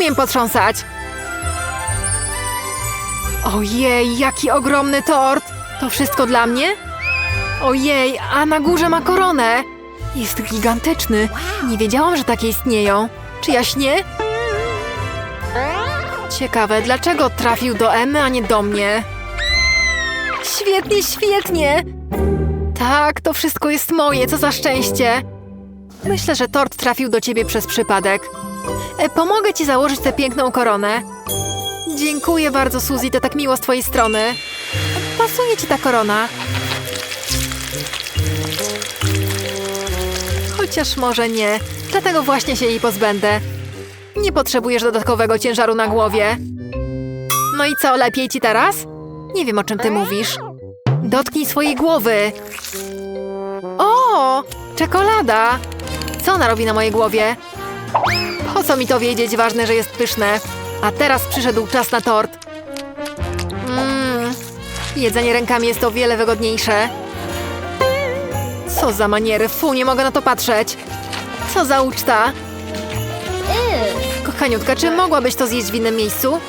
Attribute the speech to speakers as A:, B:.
A: umiem potrząsać. Ojej, jaki ogromny tort! To wszystko dla mnie? Ojej, a na górze ma koronę! Jest gigantyczny. Nie wiedziałam, że takie istnieją. Czy ja śnię? Ciekawe, dlaczego trafił do Emmy, a nie do mnie? Świetnie, świetnie! Tak, to wszystko jest moje, co za szczęście! Myślę, że tort trafił do ciebie przez przypadek. E, pomogę ci założyć tę piękną koronę. Dziękuję bardzo, Suzy, to tak miło z twojej strony. Pasuje ci ta korona. Chociaż może nie, dlatego właśnie się jej pozbędę. Nie potrzebujesz dodatkowego ciężaru na głowie. No i co, lepiej ci teraz? Nie wiem, o czym ty mówisz. Dotknij swojej głowy. O, czekolada! Co ona robi na mojej głowie? Po co mi to wiedzieć? Ważne, że jest pyszne. A teraz przyszedł czas na tort. Mmm, jedzenie rękami jest o wiele wygodniejsze. Co za maniery, fu, nie mogę na to patrzeć. Co za uczta. Kochaniutka, czy mogłabyś to zjeść w innym miejscu?